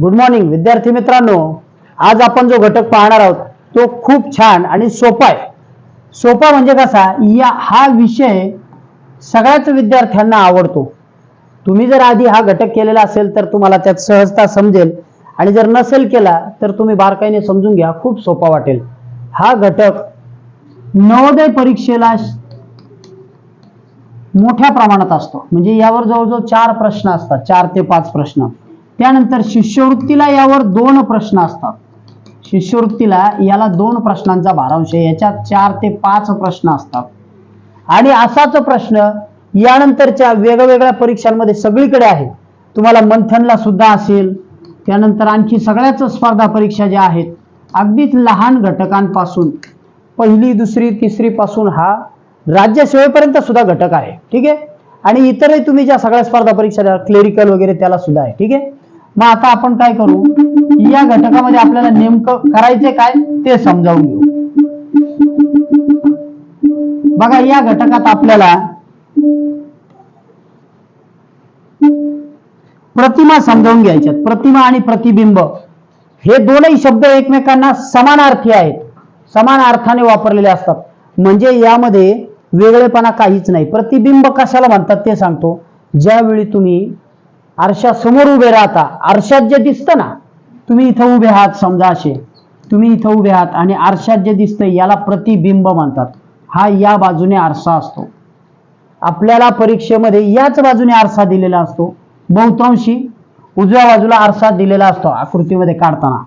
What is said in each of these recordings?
Good morning विद्यार्थी मित्रांनो. आज आपण जो घटक पाहणार आहोत तो खूप छान आणि सोपा आहे. सोपा म्हणजे कसा या हा विषय सगळ्याच विद्यार्थ्यांना आवडतो. तुम्ही जर आधी हा घटक केलेला असेल तर तुम्हाला त्यात सहजता समजेल. आणि जर नसेल केला तर तुम्ही बारकाईने समजून घ्या खूप सोपा वाटेल. हा घटक नवोदय परीक्षेला मोठ्या प्रमाणात असतो. म्हणजे यावर जवळजवळ चार प्रश्न असतात चार ते पाच प्रश्न. त्यानंतर शिष्यवृत्तीला यावर दोन प्रश्न असतात. शिष्यवृत्तीला याला दोन प्रश्नांचा भारांश आहे. याच्यात चार ते पाच प्रश्न असतात. आणि असाच प्रश्न यानंतरच्या वेगवेगळ्या परीक्षांमध्ये सगळीकडे आहे. तुम्हाला मंथनला सुद्धा असेल. त्यानंतर आणखी सगळ्याच स्पर्धा परीक्षा ज्या आहेत अगदीच लहान घटकांपासून पहिली दुसरी तिसरी पासून हा राज्यसेवेपर्यंत सुद्धा घटक आहे. ठीक आहे? आणि इतरही तुम्ही ज्या सगळ्या स्पर्धा परीक्षा द्या क्लेरिकल वगैरे त्याला सुद्धा आहे. ठीक आहे? मग आता आपण काय करू? या घटकामध्ये आपल्याला नेमकं करायचे काय ते समजावून घेऊ. बघा या घटकात आपल्याला प्रतिमा समजावून घ्यायच्यात प्रतिमा आणि प्रतिबिंब हे दोनही शब्द एकमेकांना समानार्थी आहेत. समान अर्थाने वापरलेले असतात. म्हणजे यामध्ये वेगळेपणा काहीच नाही. प्रतिबिंब कशाला म्हणतात ते सांगतो. ज्यावेळी तुम्ही आरशासमोर उभे राहता. आरशात जे दिसतं ना तुम्ही इथं उभे आहात समजा असे. तुम्ही इथं उभे आहात आणि आरशात जे दिसतं याला प्रतिबिंब म्हणतात. हा या बाजूने आरसा असतो. आपल्याला परीक्षेमध्ये याच बाजूने आरसा दिलेला असतो. बहुतांशी उजव्या बाजूला आरसा दिलेला असतो आकृतीमध्ये काढताना.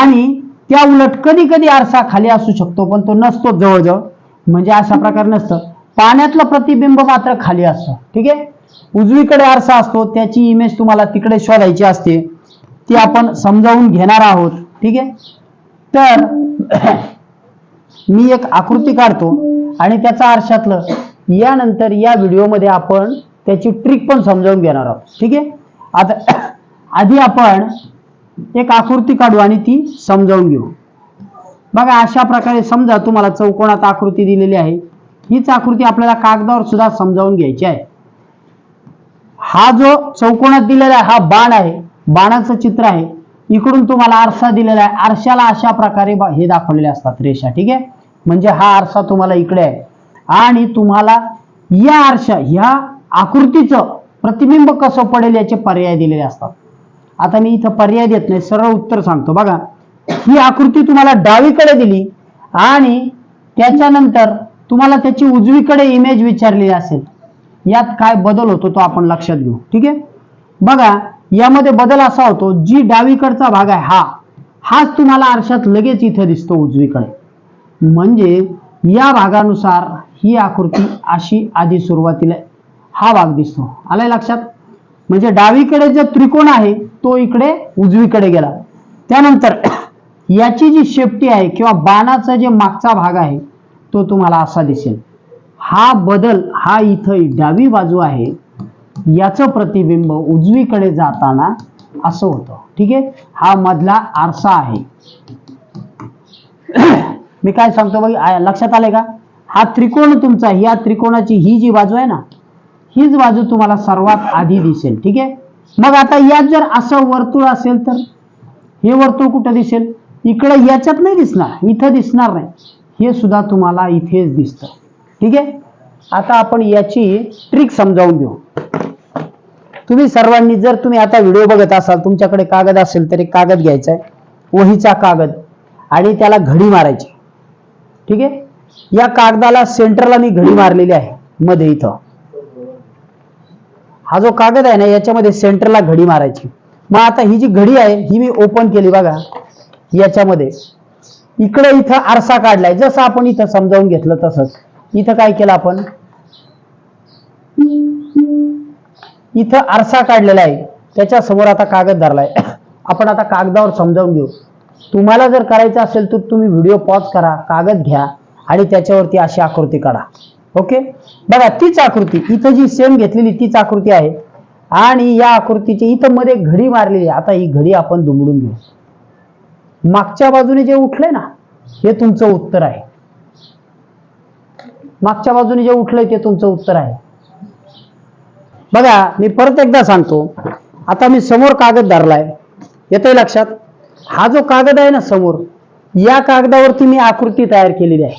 आणि त्या उलट कधी कधी आरसा खाली असू शकतो पण तो नसतो जवळजवळ. म्हणजे अशा प्रकारे नसतं. पाण्यातलं प्रतिबिंब मात्र खाली असतं. ठीक आहे? उजवीकडे आरसा असतो त्याची इमेज तुम्हाला तिकडे शोधायची असते. ती आपण समजावून घेणार आहोत. ठीक आहे? तर मी एक आकृती काढतो आणि त्याचा आरशातलं यानंतर या व्हिडिओमध्ये आपण त्याची ट्रिक पण समजावून घेणार आहोत. ठीक आहे? आता आधी आपण एक आकृती काढू आणि ती समजावून घेऊ. बघा अशा प्रकारे समजा तुम्हाला चौकोनात आकृती दिलेली आहे. हीच आकृती आपल्याला कागदावर सुद्धा समजावून घ्यायची आहे. हा जो चौकोनात दिलेला आहे हा बाण आहे बाणाचं चित्र आहे इकडून तुम्हाला आरसा दिलेला आहे. आरशाला अशा प्रकारे हे दाखवलेले असतात रेषा ठीक आहे? म्हणजे हा आरसा तुम्हाला इकडे आहे. आणि तुम्हाला या आरशा ह्या आकृतीचं प्रतिबिंब कसं पडेल याचे पर्याय दिलेले असतात. आता मी इथं पर्याय देत नाही सरळ उत्तर सांगतो. बघा ही आकृती तुम्हाला डावीकडे दिली आणि त्याच्यानंतर तुम्हाला त्याची उजवीकडे इमेज विचारलेली असेल. यात काय बदल होतो तो आपण लक्षात घेऊ. ठीक आहे? बघा यामध्ये बदल असा होतो जी डावीकडचा भाग आहे हा हाच तुम्हाला आरशात लगेच इथे दिसतो उजवीकडे. म्हणजे या भागानुसार ही आकृती अशी आधी सुरुवातीला हा भाग दिसतो. आलाय लक्षात? म्हणजे डावीकडे जो त्रिकोण आहे तो इकडे उजवीकडे गेला. त्यानंतर याची जी शेपटी आहे किंवा बाणाचा जे मागचा भाग आहे तो तुम्हाला असा दिसेल. हा बदल हा इथं डावी बाजू आहे याचं प्रतिबिंब उजवीकडे जाताना असं होतं. ठीक आहे? हा मधला आरसा आहे. मी काय सांगतो बघ लक्षात आले का? हा त्रिकोण तुमचा या त्रिकोणाची ही जी बाजू आहे ना हीच बाजू तुम्हाला सर्वात आधी दिसेल. ठीक आहे? मग आता यात जर असं वर्तुळ असेल तर हे वर्तुळ कुठं दिसेल? इकडे याच्यात नाही दिसणार इथं दिसणार नाही. हे सुद्धा तुम्हाला इथेच दिसतं. ठीक आहे? आता आपण याची ट्रिक समजावून घेऊ. तुम्ही सर्वांनी जर तुम्ही आता व्हिडिओ बघत असाल तुमच्याकडे कागद असेल तर एक कागद घ्यायचा आहे. वहीचा कागद आणि त्याला घडी मारायची. ठीक आहे? या कागदाला सेंटरला मी घडी मारलेली आहे मध्ये इथं. हा जो कागद आहे ना याच्यामध्ये सेंटरला घडी मारायची. मग आता ही जी घडी आहे ही मी ओपन केली बघा. याच्यामध्ये. इकडे इथं आरसा काढलाय. जसं आपण इथं समजावून घेतलं तसंच. इथं काय केलं आपण? इथं आरसा काढलेला आहे. त्याच्यासमोर आता कागद धरलाय. आपण आता कागदावर समजावून घेऊ. तुम्हाला जर करायचं असेल तर तुम्ही व्हिडिओ पॉज करा कागद घ्या आणि त्याच्यावरती अशी आकृती काढा. ओके? बघा तीच आकृती इथं जी सेम घेतलेली तीच आकृती आहे. आणि या आकृतीची इथं मध्ये घडी मारलेली आहे. आता ही घडी आपण दुमडून घेऊ. मागच्या बाजूने जे उठलंय ना हे तुमचं उत्तर आहे. मागच्या बाजूने जे उठलंय ते तुमचं उत्तर आहे. बघा मी परत एकदा सांगतो. आता मी समोर कागद धरलाय. येतोय लक्षात? हा जो कागद आहे ना समोर या कागदावरती मी आकृती तयार केलेली आहे.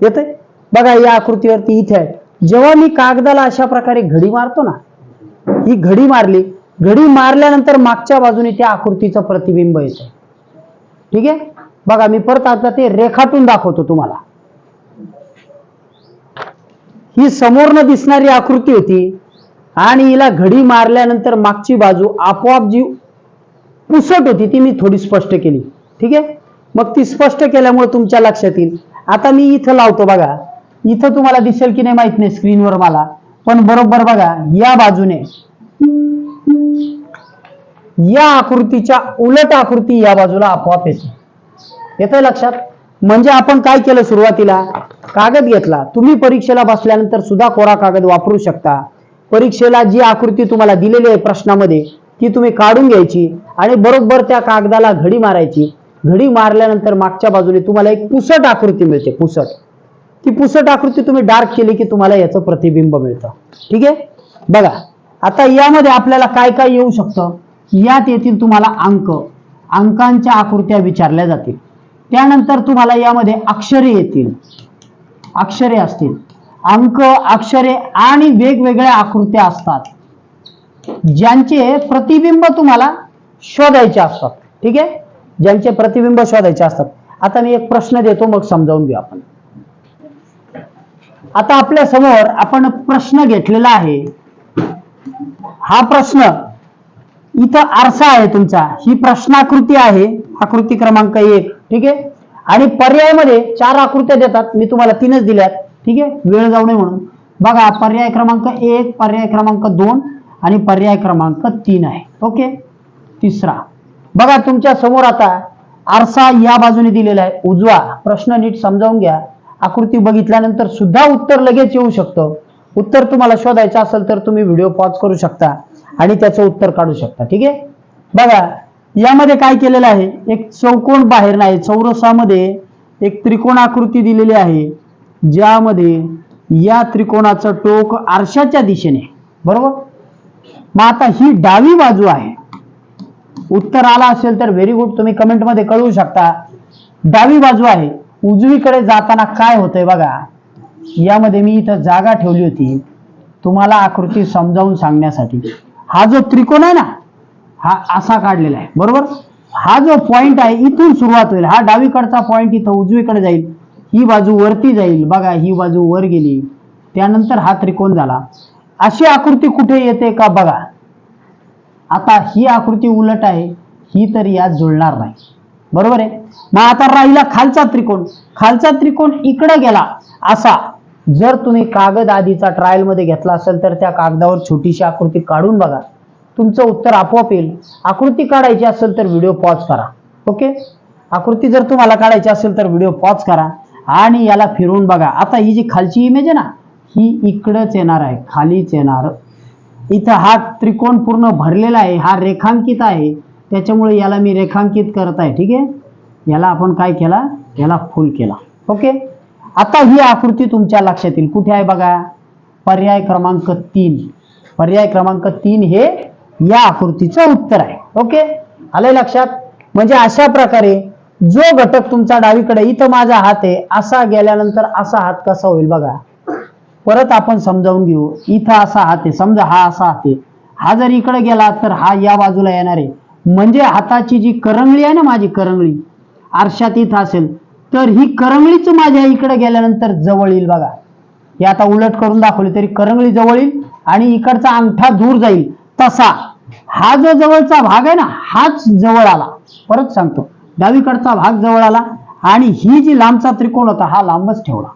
येतंय? बघा या आकृतीवरती इथे आहे. जेव्हा मी कागदाला अशा प्रकारे घडी मारतो ना ही घडी मारली घडी मारल्यानंतर मागच्या बाजूने त्या आकृतीचं प्रतिबिंब येतं ठीक आहे? बघा मी परत आता ते रेखाटून दाखवतो तुम्हाला. ही समोरनं दिसणारी आकृती होती. आणि हिला घडी मारल्यानंतर मागची बाजू आपोआप जी पुसट होती ती मी थोडी स्पष्ट केली. ठीक आहे? मग ती स्पष्ट केल्यामुळे तुमच्या लक्षात येईल. आता मी इथं लावतो बघा. इथं तुम्हाला दिसेल की नाही माहीत नाही स्क्रीनवर मला. पण बरोबर बघा या बाजूने. या आकृतीच्या उलट आकृती या बाजूला आपोआप येते. येतंय लक्षात? म्हणजे आपण काय केलं सुरुवातीला? कागद घेतला. तुम्ही परीक्षेला बसल्यानंतर सुद्धा कोरा कागद वापरू शकता. परीक्षेला जी आकृती तुम्हाला दिलेली आहे प्रश्नामध्ये ती तुम्ही काढून घ्यायची आणि बरोबर त्या कागदाला घडी मारायची. घडी मारल्यानंतर मागच्या बाजूने तुम्हाला एक पुसट आकृती मिळते पुसट. ती पुसट आकृती तुम्ही डार्क केली की तुम्हाला याचं प्रतिबिंब मिळतं. ठीक आहे? बघा आता यामध्ये आपल्याला काय काय येऊ शकतं? यात येथील तुम्हाला अंक. अंकांच्या आकृत्या विचारल्या जातील. त्यानंतर तुम्हाला यामध्ये अक्षरे येतील. अक्षरे असतील. अंक अक्षरे आणि वेगवेगळ्या आकृत्या असतात. ज्यांचे प्रतिबिंब तुम्हाला शोधायचे असतात. ठीक आहे? ज्यांचे प्रतिबिंब शोधायचे असतात. आता मी एक प्रश्न देतो मग समजावून घेऊ आपण. आता आपल्यासमोर आपण प्रश्न घेतलेला आहे. हा प्रश्न इथं आरसा आहे तुमचा. ही प्रश्नाकृती आहे. आकृती क्रमांक एक. ठीक आहे? आणि पर्यायामध्ये चार आकृत्या देतात. मी तुम्हाला तीनच दिल्यात. ठीक आहे? वेळ जाऊ नये म्हणून. बघा पर्याय क्रमांक एक पर्याय क्रमांक दोन आणि पर्याय क्रमांक तीन आहे. ओके? तिसरा. बघा तुमच्यासमोर आता आरसा या बाजूने दिलेला आहे. उजवा. प्रश्न नीट समजावून घ्या. आकृती बघितल्यानंतर सुद्धा उत्तर लगेच येऊ शकतं. उत्तर तुम्हाला शोधायचं असेल तर तुम्ही व्हिडिओ पॉज करू शकता आणि त्याचं उत्तर काढू शकता. ठीक आहे? बघा यामध्ये काय केलेलं आहे? एक चौकोन बाहेर नाही चौरसामध्ये एक त्रिकोण आकृती दिलेली आहे ज्यामध्ये या त्रिकोणाचं टोक आरशाच्या दिशेने. बरोबर? मग आता ही डावी बाजू आहे. उत्तर आला असेल तर व्हेरी गुड तुम्ही कमेंटमध्ये कळवू शकता. डावी बाजू आहे. उजवीकडे जाताना काय होतंय बघा? यामध्ये मी इथं जागा ठेवली होती. तुम्हाला आकृती समजावून सांगण्यासाठी. हा जो त्रिकोण आहे ना हा असा काढलेला आहे. बरोबर? हा जो पॉइंट आहे इथून सुरुवात होईल. हा डावीकडचा पॉइंट इथं उजवीकडे जाईल. ही बाजू वरती जाईल. बघा ही बाजू वर गेली. त्यानंतर हा त्रिकोण झाला. अशी आकृती कुठे येते का बघा? आता ही आकृती उलट आहे. ही तर यात जुळणार नाही. बरोबर आहे? मग आता राहिला खालचा त्रिकोण. खालचा त्रिकोण इकडे गेला. असा. जर तुम्ही कागद आधीचा ट्रायलमध्ये घेतला असेल तर त्या कागदावर छोटीशी आकृती काढून बघा. तुमचं उत्तर आपोआप येईल. आकृती काढायची असेल तर व्हिडिओ पॉज करा. ओके आकृती जर तुम्हाला काढायची असेल तर व्हिडिओ पॉज करा. आणि याला फिरवून बघा. आता ही जी खालची इमेज आहे ना ही इकडंच येणार आहे. खालीच येणार. इथं हा त्रिकोण पूर्ण भरलेला आहे. हा रेखांकित आहे. त्याच्यामुळे याला मी रेखांकित करत आहे. ठीक आहे? याला आपण काय केला? याला फुल केला. ओके आता ही आकृती तुमच्या लक्षात येईल. कुठे आहे बघा? पर्याय क्रमांक तीन. पर्याय क्रमांक तीन हे या आकृतीचं उत्तर आहे. ओके आलंय लक्षात? म्हणजे अशा प्रकारे जो घटक तुमचा डावीकडे इथं माझा हात आहे असा गेल्यानंतर असा हात कसा होईल बघा. परत आपण समजावून घेऊ. इथं असा हात आहे. समजा हा असा हात आहे. हा जर इकडे गेला तर हा या बाजूला येणार आहे. म्हणजे हाताची जी करंगळी आहे ना माझी करंगळी आरशात इथं असेल तर ही करंगळीच माझ्या इकडे गेल्यानंतर जवळ येईल बघा. हे आता उलट करून दाखवली तरी करंगळी जवळ येईल आणि इकडचा अंगठा दूर जाईल. तसा. हा जो जवळचा भाग आहे ना हाच जवळ आला. परत सांगतो. डावीकडचा भाग जवळ आला आणि ही जी लांबचा त्रिकोण होता हा लांबच ठेवला.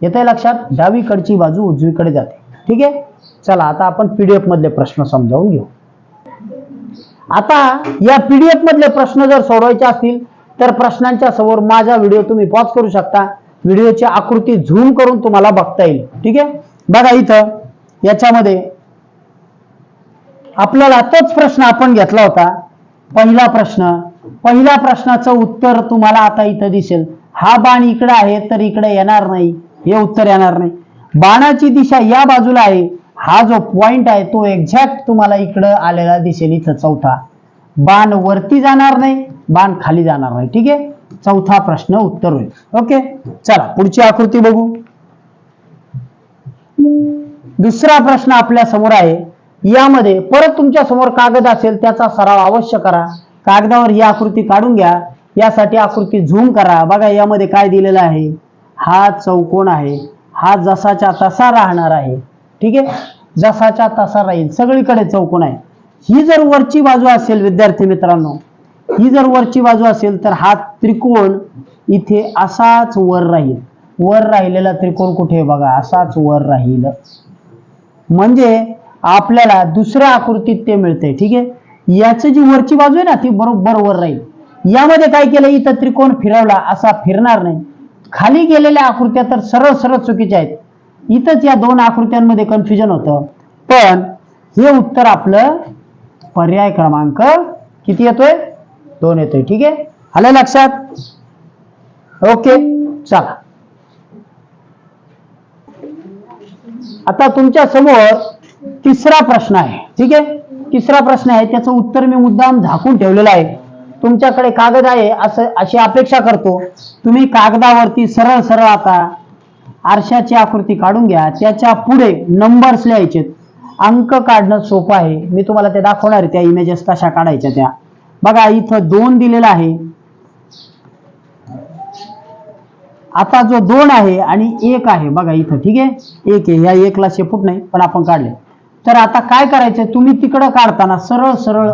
येते लक्षात? डावीकडची बाजू उजवीकडे जाते. ठीक आहे? चला आता आपण पीडीएफ मधले प्रश्न समजावून घेऊ. आता या पीडीएफ मधले प्रश्न जर सोडवायचे असतील तर प्रश्नांच्या समोर माझा व्हिडिओ तुम्ही पॉज करू शकता. व्हिडिओची आकृती झूम करून तुम्हाला बघता येईल. ठीक आहे? बघा इथं याच्यामध्ये आपल्याला तोच प्रश्न आपण घेतला होता. पहिला प्रश्न पहिल्या प्रश्नाचं उत्तर तुम्हाला आता इथं दिसेल. हा बाण इकडे आहे तर इकडे येणार नाही. हे उत्तर येणार नाही. बाणाची दिशा या बाजूला आहे. हा जो पॉइंट आहे तो एक्झॅक्ट तुम्हाला इकडं आलेला दिसेल. इथं चौथा. बाण वरती जाणार नाही बाण खाली जाणार नाही. ठीक आहे? चौथा प्रश्न उत्तर होईल. ओके? चला पुढची आकृती बघू. दुसरा प्रश्न आपल्यासमोर आहे. यामध्ये परत तुमच्यासमोर कागद असेल त्याचा सराव अवश्य करा. कागदावर ही आकृती काढून घ्या. यासाठी आकृती झूम करा. बघा यामध्ये काय दिलेलं आहे? हा चौकोन आहे. हा जसाच्या तसा राहणार आहे. ठीक आहे? जसाच्या तसा राहील. सगळीकडे चौकोन आहे. ही जर वरची बाजू असेल विद्यार्थी मित्रांनो ही जर वरची बाजू असेल तर हा त्रिकोण इथे असाच वर राहील. वर राहिलेला त्रिकोण कुठे बघा? असाच वर राहील. म्हणजे आपल्याला दुसऱ्या आकृतीत ते मिळते ठीक आहे? याचं जी वरची बाजू आहे ना ती बरोबर वर राहील. यामध्ये काय केलं इथं त्रिकोण फिरवला असा फिरणार नाही. खाली गेलेल्या आकृत्या तर सरळ सरळ चुकीच्या आहेत. इथंच या दोन आकृत्यांमध्ये कन्फ्युजन होतं. पण हे उत्तर आपलं पर्याय क्रमांक किती येतोय? दोन येतोय ठीक आहे? आलं लक्षात? ओके चला. आता तुमच्यासमोर तिसरा प्रश्न आहे. ठीक आहे? तिसरा प्रश्न आहे. त्याचं उत्तर मी मुद्दाम झाकून ठेवलेलं आहे. तुमच्याकडे कागद आहे असं अशी अपेक्षा करतो. तुम्ही कागदावरती सरळ सरळ आता आरशाची आकृती काढून घ्या. त्याच्या पुढे नंबर्स लिहायचे अंक काढणं सोपं आहे. मी तुम्हाला ते दाखवणार आहे. त्या इमेजेस कशा काढायच्या त्या. बघा इथं दोन दिलेला आहे. आता जो दोन आहे आणि एक आहे. बघा इथं. ठीक आहे? एक आहे. या एकला शेपूट नाही पण आपण काढले. तर आता काय करायचं तुम्ही तिकडं काढताना सरळ सरळ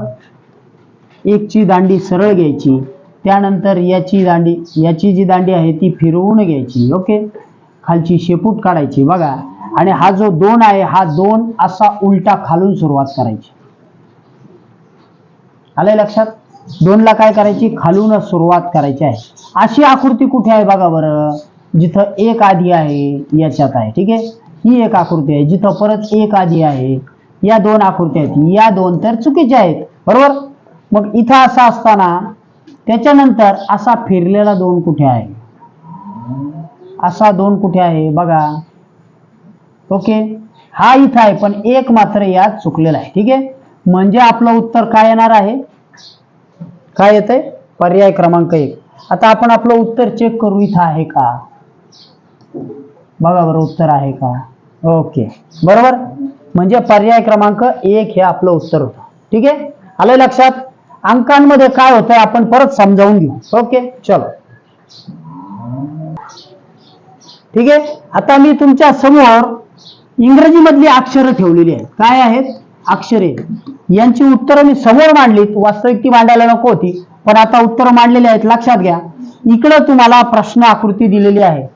एकची दांडी सरळ घ्यायची. त्यानंतर याची दांडी याची जी दांडी आहे ती फिरवून घ्यायची ओके? खालची शेपूट काढायची बघा. आणि हा जो दोन आहे हा दोन असा उलटा खालून सुरुवात करायची. आलंय लक्षात? दोनला काय करायची? खालून सुरुवात करायची आहे. अशी आकृती कुठे आहे बघा बरं? जिथं एक आधी आहे याच्यात आहे ठीक आहे? ही एक आकृती आहे जिथं परत एक आधी आहे. या दोन आकृत्या आहेत. या दोन तर चुकीच्या आहेत. बरोबर? मग इथं असा असताना त्याच्यानंतर असा फिरलेला दोन कुठे आहे? असा दोन कुठे आहे? बघा. ओके? हा इथं आहे पण एक मात्र यात चुकलेला आहे. ठीक आहे? म्हणजे आपलं उत्तर काय येणार आहे? काय येतंय? पर्याय क्रमांक एक. आता आपण आपलं उत्तर चेक करू इथं आहे का? बघा बरं उत्तर आहे का? ओके. बरोबर? म्हणजे पर्याय क्रमांक एक हे आपलं उत्तर होतं. ठीक आहे? आलं लक्षात? अंकांमध्ये काय होतंय आपण परत समजावून घेऊ. ओके? चलो. ठीक आहे? आता मी तुमच्यासमोर इंग्रजी मधली अक्षरं ठेवलेली आहेत. काय आहेत? अक्षरे. यांची उत्तरं मी समोर मांडलीत. वास्तविक ती मांडायला नको होती. पण आता उत्तरं मांडलेली आहेत. लक्षात घ्या. इकडं तुम्हाला प्रश्न आकृती दिलेली आहे.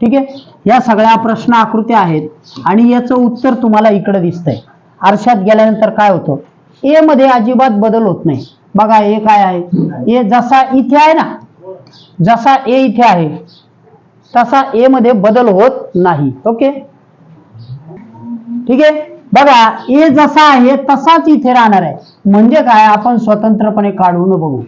ठीक आहे? या सगळ्या प्रश्न आकृत्या आहेत. आणि याचं उत्तर तुम्हाला इकडं दिसतंय. आरशात गेल्यानंतर काय होतं? ए मध्ये अजिबात बदल होत नाही. बघा ए काय आहे? ए जसा इथे आहे ना जसा ए इथे आहे तसा ए मध्ये बदल होत नाही. ओके? ठीक आहे? बघा ए जसा आहे तसाच इथे राहणार आहे. म्हणजे काय? आपण स्वतंत्रपणे काढून बघू.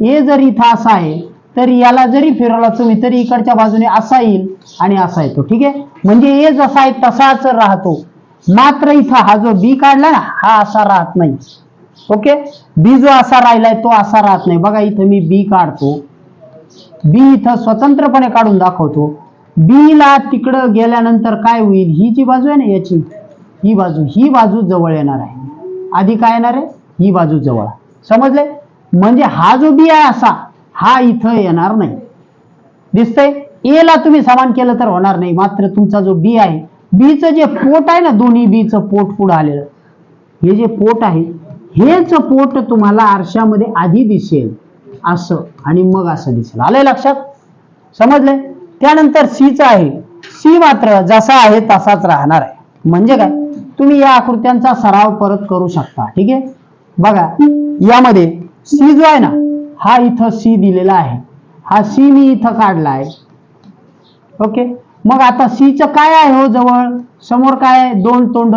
ए जर इथं असा आहे तर याला जरी फिरवला तुम्ही तरी इकडच्या बाजूने असा येईल आणि असा येतो. ठीक आहे? म्हणजे ए जसा आहे तसाच राहतो. मात्र इथं हा जो बी काढला ना हा असा राहत नाही. ओके? बी जो असा राहिलाय तो असा राहत नाही. बघा इथं मी बी काढतो. बी इथं स्वतंत्रपणे काढून दाखवतो. बी ला तिकडं गेल्यानंतर काय होईल? ही जी बाजू आहे ना याची ही बाजू ही बाजू जवळ येणार आहे. आधी काय येणार आहे? ही बाजू जवळ. समजले म्हणजे हा जो बी आहे असा हा इथं येणार नाही. दिसतंय? ए ला तुम्ही समान केलं तर होणार नाही. मात्र तुमचा जो बी आहे बीचं जे पोट आहे ना दोन्ही बीचं पोट पुढं आलेलं. हे जे पोट आहे हेच पोट तुम्हाला आरशामध्ये आधी दिसेल. असं आणि मग असं दिसेल. आलंय लक्षात? समजलंय? त्यानंतर सीच आहे. सी मात्र जसा आहे तसाच राहणार आहे. म्हणजे काय? तुम्ही या आकृत्यांचा सराव परत करू शकता. ठीक आहे? बघा यामध्ये सी जो आहे ना हा इथं सी दिलेला आहे. हा सी मी इथं काढला आहे ओके मग आता सीचं काय आहे हो जवळ? समोर काय आहे? दोन तोंड.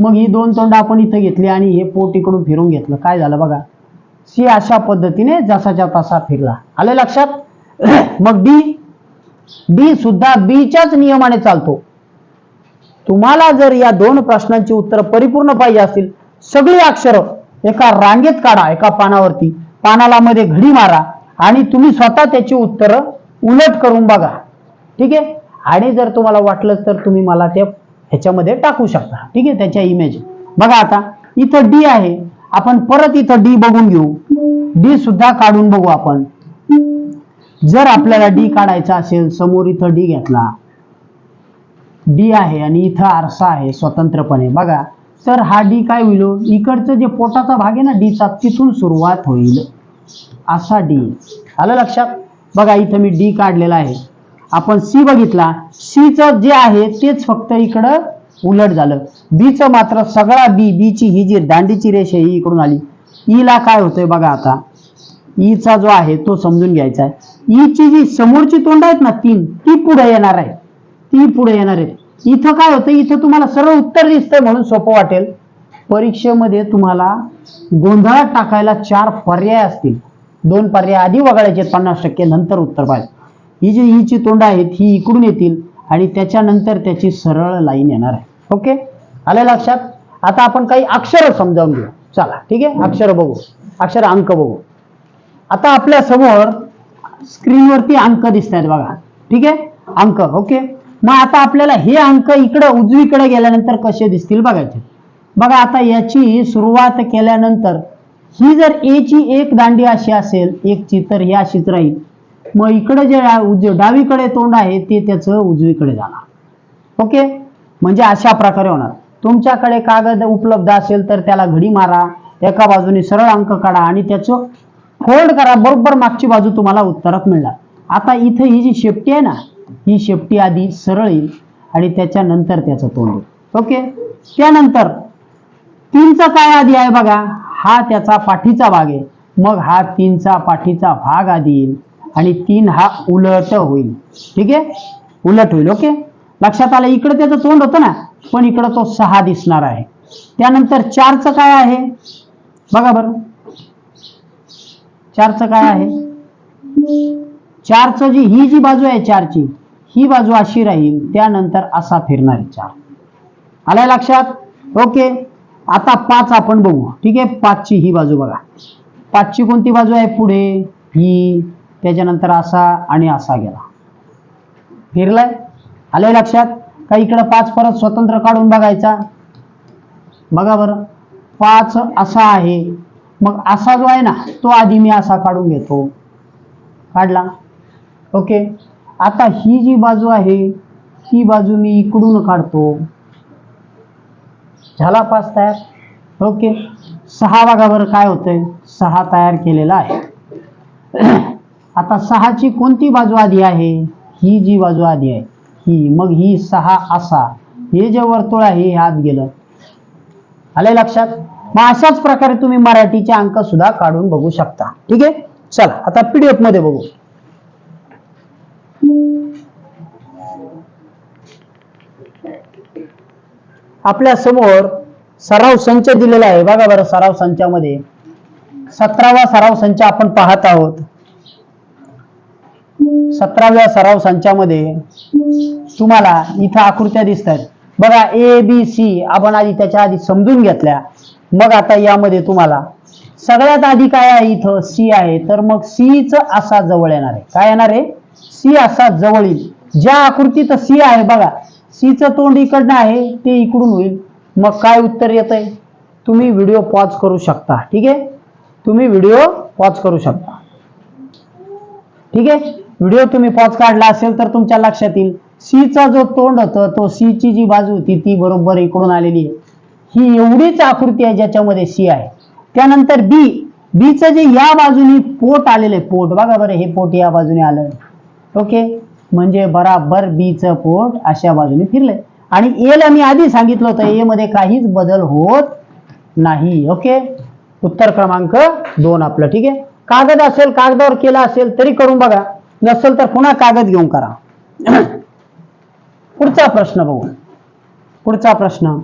मग ही दोन तोंड आपण इथं घेतली आणि हे पोट इकडून फिरून घेतलं. काय झालं बघा? सी अशा पद्धतीने जसाच्या तसा फिरला. आलं लक्षात? मग डी डी सुद्धा बीच्याच नियमाने चालतो. तुम्हाला जर या दोन प्रश्नांची उत्तरं परिपूर्ण पाहिजे असतील सगळी अक्षरं एका रांगेत काढा एका पानावरती. पानाला मध्ये घडी मारा आणि तुम्ही स्वतः त्याची उत्तरं उलट करून बघा. ठीक आहे? आणि जर तुम्हाला वाटलंच तर तुम्ही मला ते ह्याच्यामध्ये टाकू शकता. ठीक आहे? त्याच्या इमेज बघा आता इथं डी आहे. आपण परत इथं डी बघून घेऊ. डी सुद्धा काढून बघू आपण. जर आपल्याला डी काढायचा असेल समोर इथं डी घेतला. डी आहे आणि इथं आरसा आहे स्वतंत्रपणे. बघा. तर हा डी काय होईल? इकडचं जे पोटाचा भाग आहे ना डीचा तिथून सुरुवात होईल. असा डी आलं लक्षात? बघा इथं मी डी काढलेला आहे. आपण सी बघितला. सीचं जे आहे तेच फक्त इकडं उलट झालं. बीचं मात्र सगळा बी बीची ही जी दांडीची रेष आहे ही इकडून आली. ईला काय होतंय बघा आता? ईचा जो आहे तो समजून घ्यायचा आहे. ईची जी समोरची तोंड आहेत ना तीन ती पुढे येणार आहे. ती पुढे येणार आहे. इथं काय होतं इथं तुम्हाला सरळ उत्तर दिसतंय म्हणून सोपं वाटेल. परीक्षेमध्ये तुम्हाला गोंधळात टाकायला चार पर्याय असतील. दोन पर्याय आधी वगळायचे पन्नास टक्के नंतर उत्तर पाहिजे. ही जी ईची तोंड आहेत ही इकडून येतील आणि त्याच्यानंतर त्याची सरळ लाईन येणार आहे. ओके? आले लक्षात? आता आपण काही अक्षर समजावून घेऊ. चला ठीक आहे? अक्षर बघू. अक्षर अंक बघू. आता आपल्यासमोर स्क्रीनवरती अंक दिसत आहेत बघा. ठीक आहे? अंक ओके? मग आता आपल्याला हे अंक इकडं उजवीकडे गेल्यानंतर कसे दिसतील बघायचे. बघा आता याची सुरुवात केल्यानंतर ही जर ए ची एक दांडी अशी असेल एकची तर ही अशीच राहील. मग इकडे जे आहे, उज- डावीकडे तोंड आहे ते त्याचं उजवीकडे जाणार. ओके? म्हणजे अशा प्रकारे होणार. तुमच्याकडे कागद उपलब्ध असेल तर त्याला घडी मारा एका बाजूने सरळ अंक काढा आणि त्याचं फोल्ड करा. बरोबर मागची बाजू तुम्हाला उत्तरात मिळणार. आता इथं ही जी शेपटी आहे ना ही शेपटी आधी सरळ येईल आणि त्याच्यानंतर त्याचं तोंड येईल. ओके? त्यानंतर तीनचा काय आधी आहे बघा? हा त्याचा पाठीचा भाग आहे. मग हा तीनचा पाठीचा भाग आधी येईल आणि तीन हा उलट होईल. ठीक आहे? उलट होईल ओके? लक्षात आलं? इकडे त्याचं तोंड होतं ना? पण इकडं तो सहा दिसणार आहे. त्यानंतर चारचं काय आहे? बघा बरं. चारचं काय आहे? चारचं जी ही जी बाजू आहे चारची ही बाजू अशी राहील त्यानंतर असा फिरणार आहे चार. आलाय लक्षात? ओके? आता पाच आपण बघू. ठीक आहे? पाचची ही बाजू बघा. पाचची कोणती बाजू आहे? पुढे. ही. त्याच्यानंतर असा आणि असा गेला. फिरलाय? आलंय लक्षात? का इकडं पाच परत स्वतंत्र काढून बघायचा? बघा बरं. पाच असा आहे. मग असा जो आहे ना तो आधी मी असा काढून घेतो. काढला? ओके. आता ही जी बाजू आहे ती बाजू मी इकडून काढतो. झाला पाच तयार. ओके. सहा भागावर बरं काय होतंय? सहा तयार केलेला आहे. आता सहाची कोणती बाजू आधी आहे? ही जी बाजू आधी आहे ही. मग ही सहा असा. हे जे वर्तुळ आहे हे आत गेलं. आले लक्षात? मग अशाच प्रकारे तुम्ही मराठीचे अंक सुद्धा काढून बघू शकता. ठीक आहे? चला आता पीडीएफमध्ये बघू. आपल्यासमोर सराव संच दिलेला आहे. बघा बरं सराव संचामध्ये. सतरावा सराव संच आपण पाहत आहोत. सतराव्या सराव संचामध्ये तुम्हाला इथं आकृत्या दिसतात. बघा ए बी सी आपण आधी त्याच्या आधी समजून घेतल्या. मग आता यामध्ये तुम्हाला सगळ्यात आधी काय आहे इथं? सी आहे. तर मग सीच असा जवळ येणार आहे. काय येणार आहे? सी असा जवळ येईल ज्या आकृतीत सी आहे बघा. सीचं तोंड इकडनं आहे ते इकडून होईल. मग काय उत्तर येत आहे तुम्ही व्हिडिओ पॉज करू शकता ठीक आहे? तुम्ही व्हिडिओ पॉज करू शकता. ठीक आहे? व्हिडिओ तुम्ही पॉज काढला असेल तर तुमच्या लक्षात येईल. सीचा जो तोंड होतं तो सीची जी बाजू होती ती बरोबर इकडून आलेली आहे. ही एवढीच आकृती आहे ज्याच्यामध्ये सी आहे. त्यानंतर बी बीचं जे या बाजूने पोट आलेलं आहे पोट. बघा बरं हे पोट या बाजूने आलं. ओके? म्हणजे बराबर बीचं पोट अशा बाजूने फिरलंय. आणि एला मी आधी सांगितलं होतं ए मध्ये काहीच बदल होत नाही ओके उत्तर क्रमांक दोन आपलं ठीक आहे? कागद असेल कागदावर केला असेल तरी करून बघा. नसेल तर पुन्हा कागद घेऊन करा. पुढचा प्रश्न बघू. पुढचा प्रश्न.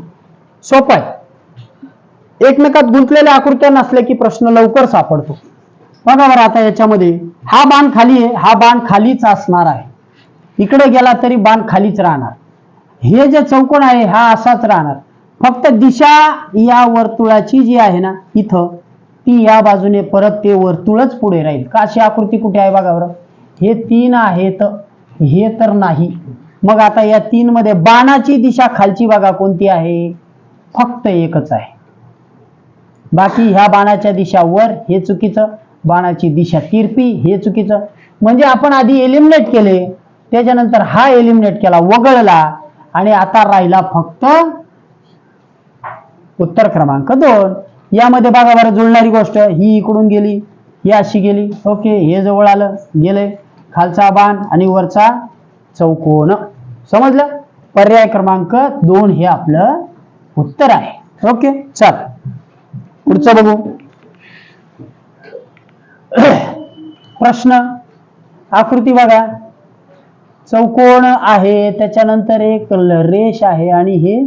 सोपा आहे. एकमेकात गुंतलेल्या आकृत्या नसल्या की प्रश्न लवकर सापडतो. बघा बरं आता याच्यामध्ये. हा बाण खाली आहे हा बाण खालीच असणार आहे. इकडे गेला तरी बाण खालीच राहणार. हे जे चौकोन आहे हा असाच राहणार. फक्त दिशा या वर्तुळाची जी आहे ना इथं ती या बाजूने परत ते वर्तुळच पुढे राहील. का अशी आकृती कुठे आहे बघा बरं? हे तीन आहेत हे तर नाही. मग आता या तीन मध्ये बाणाची दिशा खालची बघा कोणती आहे? फक्त एकच आहे. बाकी ह्या बाणाच्या दिशा वर हे चुकीचं. बाणाची दिशा तिरपी हे चुकीचं. म्हणजे आपण आधी एलिमिनेट केले. त्याच्यानंतर हा एलिमिनेट केला वगळला आणि आता राहिला फक्त उत्तर क्रमांक दोन. यामध्ये बघा बरं जुळणारी गोष्ट ही इकडून गेली ही अशी गेली. ओके हे जवळ आलं गेले. खालचा बाण आणि वरचा चौकोन. समजलं? पर्याय क्रमांक दोन हे आपलं उत्तर आहे. ओके चल. पुढचं बघू. प्रश्न. आकृती बघा. चौकोन आहे त्याच्यानंतर एक ल- रेष आहे आणि हे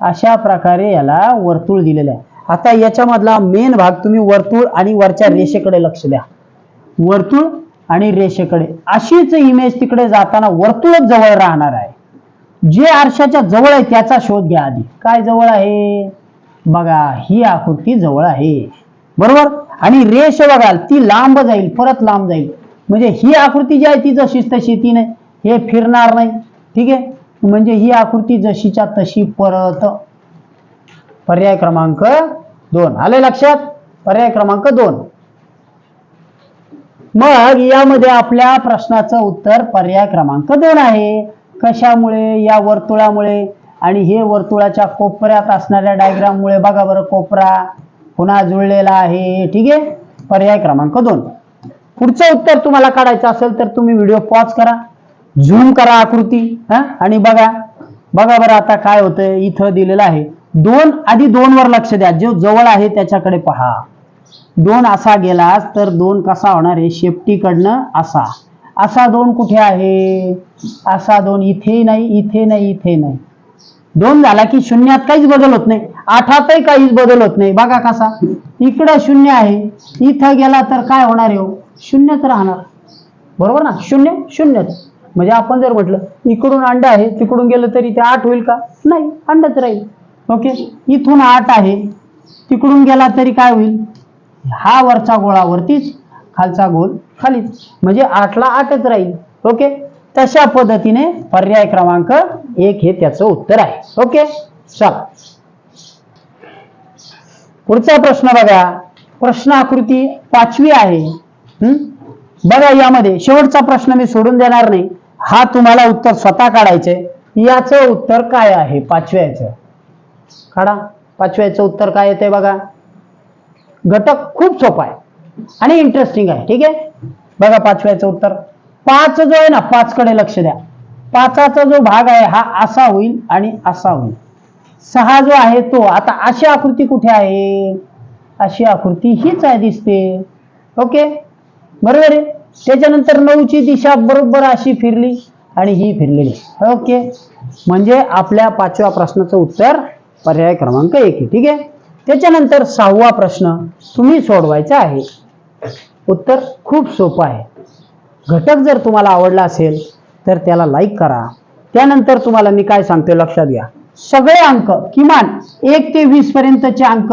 अशा प्रकारे याला वर्तुळ दिलेलं आहे. आता याच्यामधला मेन भाग तुम्ही वर्तुळ आणि वरच्या रेषेकडे लक्ष द्या. वर्तुळ आणि रेषेकडे. अशीच इमेज तिकडे जाताना वर्तुळच जवळ राहणार आहे. जे आरशाच्या जवळ आहे त्याचा शोध घ्या आधी. काय जवळ आहे? बघा ही आकृती जवळ आहे. बरोबर? आणि रेष बघाल ती लांब जाईल परत लांब जाईल. म्हणजे ही आकृती जी आहे ती जशीच तशी ती नाही. हे फिरणार नाही. ठीक आहे? म्हणजे ही आकृती जशीच्या तशी परत. पर्याय क्रमांक दोन. आले लक्षात? पर्याय क्रमांक दोन. मग यामध्ये आपल्या प्रश्नाचं उत्तर पर्याय क्रमांक दोन आहे. कशामुळे? या वर्तुळामुळे. आणि हे वर्तुळाच्या कोपऱ्यात असणाऱ्या डायग्राममुळे बघा बरं कोपरा पुन्हा जुळलेला आहे. ठीक आहे? पर्याय क्रमांक दोन. पुढचं उत्तर तुम्हाला काढायचं असेल तर तुम्ही व्हिडिओ पॉज करा झूम करा आकृती हा? आणि बघा बघा बरं आता काय होतंय. इथं दिलेलं आहे. दोन आधी दोन वर लक्ष द्या. जो जवळ आहे त्याच्याकडे पहा. दोन असा गेलास तर दोन कसा होणार आहे? शेपटीकडनं असा. असा दोन कुठे आहे? असा दोन इथे नाही इथे नाही इथे नाही. दोन झाला की शून्यात काहीच बदल होत नाही. आठातही काहीच बदल होत नाही. बघा कसा. इकडं शून्य आहे. इथं गेला तर काय होणार आहे हो? शून्यच राहणार. बरोबर ना? शून्य शून्यच. म्हणजे आपण जर म्हटलं इकडून अंड आहे तिकडून गेलं तरी ते आठ होईल का? नाही अंडच राहील. ओके? इथून आठ आहे तिकडून गेला तरी काय होईल? हा वरचा गोळावरतीच खालचा गोल खालीच. म्हणजे आठला आठच राहील. ओके? तशा पद्धतीने पर्याय क्रमांक एक हे त्याचं उत्तर आहे. ओके? चला. पुढचा प्रश्न बघा. प्रश्न आकृती पाचवी आहे. बघा यामध्ये शेवटचा प्रश्न मी सोडून देणार नाही. हा तुम्हाला उत्तर स्वतः काढायचंय. याचं उत्तर काय आहे? पाचव्याचं. काढा. पाचव्याचं उत्तर काय येते बघा. घटक खूप सोपा आहे. आणि इंटरेस्टिंग आहे. ठीक आहे? बघा पाचव्याचं उत्तर. पाच जो आहे ना पाच कडे लक्ष द्या. पाचाचा जो भाग आहे हा असा होईल आणि असा होईल. सहा जो आहे तो आता अशी आकृती कुठे आहे? अशी आकृती हीच आहे दिसते. ओके? बरोबर आहे? त्याच्यानंतर नऊची दिशा बरोबर अशी फिरली आणि ही फिरलेली. ओके. म्हणजे आपल्या पाचव्या प्रश्नाचं उत्तर पर्याय क्रमांक एक आहे. ठीक आहे? त्याच्यानंतर सहावा प्रश्न तुम्ही सोडवायचा आहे. उत्तर खूप सोपं आहे. घटक जर तुम्हाला आवडला असेल तर त्याला लाईक करा. त्यानंतर तुम्हाला मी काय सांगतोय लक्षात घ्या. सगळे अंक किमान एक ते वीस पर्यंतचे अंक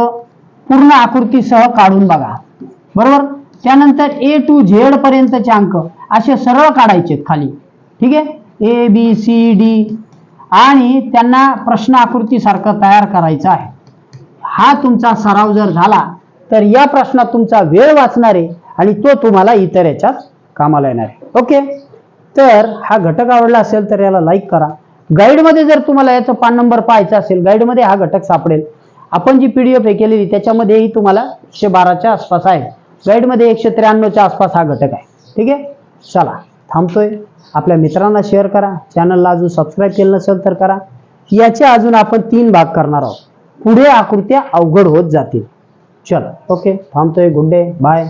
पूर्ण आकृतीसह काढून बघा. बरोबर? त्यानंतर ए टू झेड पर्यंतचे अंक असे सरळ काढायचे खाली. ठीक आहे? ए बी सी डी आणि त्यांना प्रश्न आकृतीसारखं तयार करायचं आहे. हा तुमचा सराव जर झाला तर या प्रश्नात तुमचा वेळ वाचणार आहे आणि तो तुम्हाला इतर याच्यात कामाला येणार आहे. ओके? तर हा घटक आवडला असेल तर याला लाईक करा. गाईडमध्ये जर तुम्हाला याचा पान नंबर पाहायचा असेल गाईडमध्ये हा घटक सापडेल. आपण जी पी डी एफ हे केलेली त्याच्यामध्येही तुम्हाला एकशे बाराच्या आसपास आहे. स्लाईडमध्ये एकशे त्र्याण्णवच्या आसपास हा घटक आहे. ठीक आहे? चला थांबतोय. आपल्या मित्रांना शेअर करा. चॅनलला अजून सबस्क्राईब केलं नसेल तर करा. याचे अजून आपण तीन भाग करणार आहोत. पुढे आकृत्या अवघड होत जातील. चल ओके थांबतोय गुड. Day bye